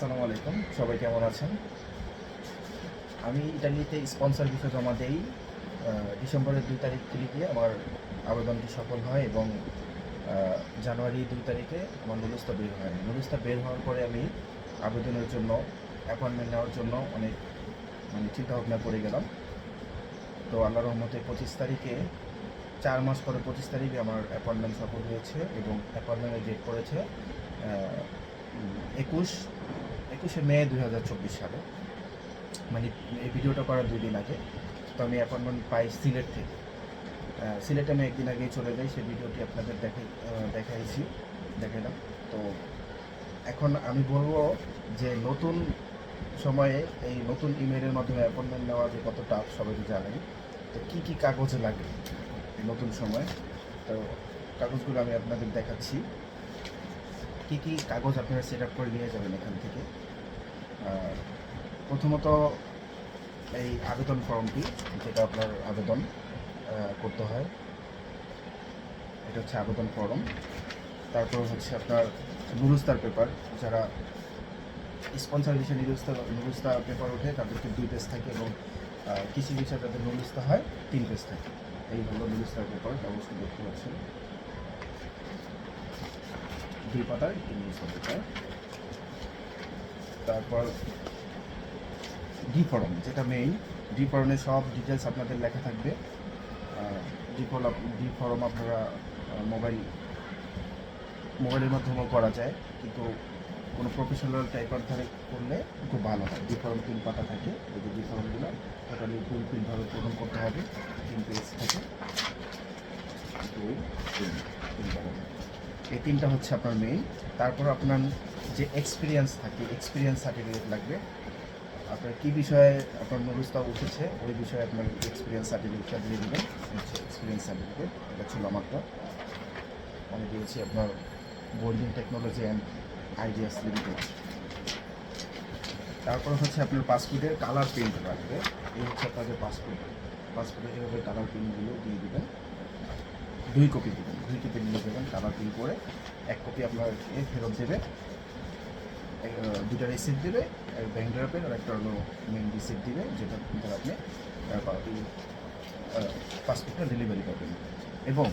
আসসালামু আলাইকুম, সবাই কেমন আছেন? আমি ইটালিতে স্পন্সর ভিসা জমা দেই ডিসেম্বরের দুই তারিখ থেকে আমার আবেদনটি সফল হয় এবং জানুয়ারি দুই তারিখে আমার নুরুস্তা বের হয়। নুরুস্তা বের হওয়ার পরে আমি আবেদনের জন্য অ্যাপয়েন্টমেন্ট নেওয়ার জন্য অনেক মানে চিন্তাভাবনা করে গেলাম। তো আল্লাহ রহমতে পঁচিশ তারিখে, চার মাস পরে পঁচিশ তারিখে আমার অ্যাপয়েন্টমেন্ট সফল হয়েছে এবং অ্যাপয়েন্টমেন্টের ডেট পড়েছে একুশ একুশে মে দুই হাজার চব্বিশ সালে। মানে এই ভিডিওটা করার দুই দিন আগে। তো আমি অ্যাপয়েন্টমেন্ট পাই সিলেট থেকে। সিলেটে আমি একদিন আগেই চলে যাই, সেই ভিডিওটি আপনাদের দেখাই দেখাইছি, দেখাইলাম। তো এখন আমি বলব যে নতুন সময়ে এই নতুন ইমেলের মাধ্যমে অ্যাপয়েন্টমেন্ট নেওয়া যে কত টাফ তো জানেন। তো কী কী কাগজ লাগে নতুন সময়ে? তো কাগজগুলো আমি আপনাদের দেখাচ্ছি। কী কী কাগজ আপনারা সেট আপ করে নিয়ে যাবেন এখান থেকে? প্রথমত এই আবেদন ফর্মটি, যেটা আপনার আবেদন করতে হয়। এটা হচ্ছে আবেদন ফর্ম। তারপর হচ্ছে আপনার নুরুস্তার পেপার। যারা স্পন্সর হিসেবে নুরুস্তা নুরুস্তা পেপার ওঠে, তাদেরকে দুই পেজ থাকে এবং কৃষি বিষয়ে তাদের নুরুস্তা হয়, তিন পেজ থাকে। এই হলো নুরুস্তার পেপার অবশ্যই দেখতে পাচ্ছেন। দুই পাতার একটি নুরুস্তা পেপার। তারপর ডি ফর্ম যেটা মেইন ডি ফর্মে সব ডিটেলস আপনাদের লেখা থাকবে। ডি ফর্ম ডি ফর্ম আপনারা মোবাইল মোবাইলের মাধ্যমেও করা যায়। কিন্তু কোনো প্রফেশনাল টাইপার ধারে করলে খুব ভালো হয়। ডি ফর্ম তিন পাতা থাকে। ওই যে ডি ফর্মগুলো টোটালি ফুল ফিলভাবে পূরণ করতে হবে। তিন পেজ থাকে। এই তিনটা হচ্ছে আপনার মেইন তারপর আপনার যে এক্সপিরিয়েন্স থাকে এক্সপিরিয়েন্স সার্টিফিকেট লাগবে। আপনার কী বিষয়ে আপনার নুরুস্তা উঠেছে, ওই বিষয়ে আপনার এক্সপিরিয়েন্স সার্টিফিকেটটা দিয়ে দেবেন। এক্সপিরিয়েন্স সার্টিফিকেট এটা ছিল আমারটা। আমি দিয়েছি আপনার Golding Technology and Ideas Limited তারপর হচ্ছে আপনার পাসপোর্টের কালার প্রিন্ট লাগবে। এই হচ্ছে আপনাদের পাসপোর্ট পাসপোর্টের এভাবে কালার প্রিন্টগুলো দিয়ে দেবেন। দুই কপি দেবেন, দুই কপি নিয়ে দেবেন কালার প্রিন্ট করে এক কপি আপনার ফেরত দেবে। দুটা রিসিপ্ট দেবে ব্যাংক ড্রাফের আর একটা হলো মেন রিসিপ্ট দিবে, যেটা দ্বারা আপনি পাসপোর্টটা ডেলিভারি করবেন এবং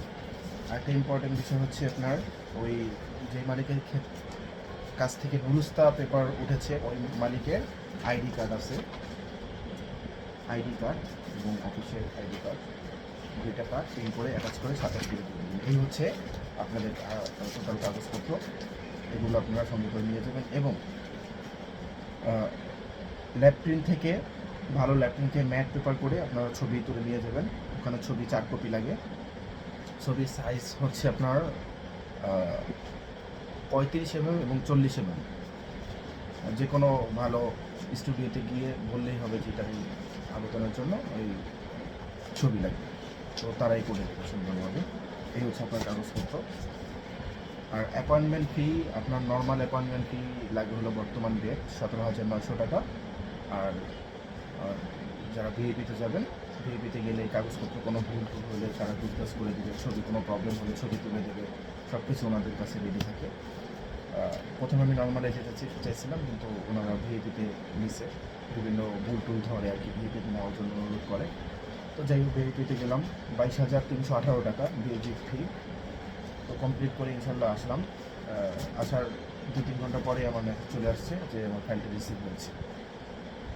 একটা ইম্পর্টেন্ট বিষয় হচ্ছে আপনার ওই যে মালিকের কাছ থেকে নুরুস্তা পেপার উঠেছে, ওই মালিকের আইডি কার্ড আছে। আইডি কার্ড এবং অফিসের আইডি কার্ড দুইটা কার্ড প্রিন্ট করে অ্যাটাচ করে সাতাশ দিয়ে এই হচ্ছে আপনাদের টোটাল কাগজপত্র। এগুলো আপনারা সঙ্গে করে নিয়ে যাবেন। এবং ল্যাপট্রিন থেকে, ভালো ল্যাপট্রিন থেকে ম্যাট পেপার করে আপনারা ছবি তুলে নিয়ে যাবেন। ওখানে ছবি চার কপি লাগে। ছবির সাইজ হচ্ছে আপনার পঁয়ত্রিশ এম এবং চল্লিশ এম যে কোনো ভালো স্টুডিওতে গিয়ে বললেই হবে যে এটা আবেদনের জন্য ওই ছবি লাগবে। তো তারাই করে দেবে সুন্দরভাবে। এই হচ্ছে আপনার কাগজপত্র। আর অ্যাপয়েন্টমেন্ট ফি আপনার নর্মাল অ্যাপয়েন্টমেন্ট ফি লাগবে হলো বর্তমান রেট সতেরো হাজার নয়শো টাকা। আর যারা ভিআইপিতে যাবেন ভিআইপিতে গেলে কাগজপত্র, কোনো ভুল টুল হলে তারা ডিসকাস করে দেবে, ছবি, কোনো প্রবলেম হলে ছবি তুলে দেবে সব কিছু ওনাদের কাছে রেডি থাকে। প্রথমে আমি নর্মালে যেতে চাইছিলাম কিন্তু ওনারা ভিএপিতে নিছে। বিভিন্ন ভুল টুল ধরে আর কি ভিএপিতে নেওয়ার জন্য অনুরোধ করে। তো যাই হোক ভিএপিতে গেলাম। বাইশ হাজার তিনশো আঠারো টাকা ভিআইপি ফি তো কমপ্লিট করে ইনশাল্লাহ আসলাম। আসার দু তিন ঘণ্টা পরে আমার মেসেজ চলে আসছে যে আমার ফাইলটা রিসিভ হয়েছে।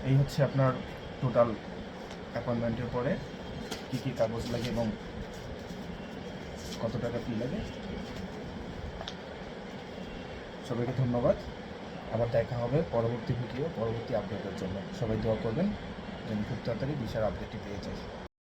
এই হচ্ছে আপনার টোটাল অ্যাপয়েন্টমেন্টের পরে কী কী কাগজ লাগে এবং কত টাকা ফি লাগে। সবাইকে ধন্যবাদ। আবার দেখা হবে পরবর্তী ভিডিও পরবর্তী আপডেটের জন্য। সবাই দোয়া করবেন। যেন খুব তাড়াতাড়ি বিশাল আপডেটটি পেয়ে যায়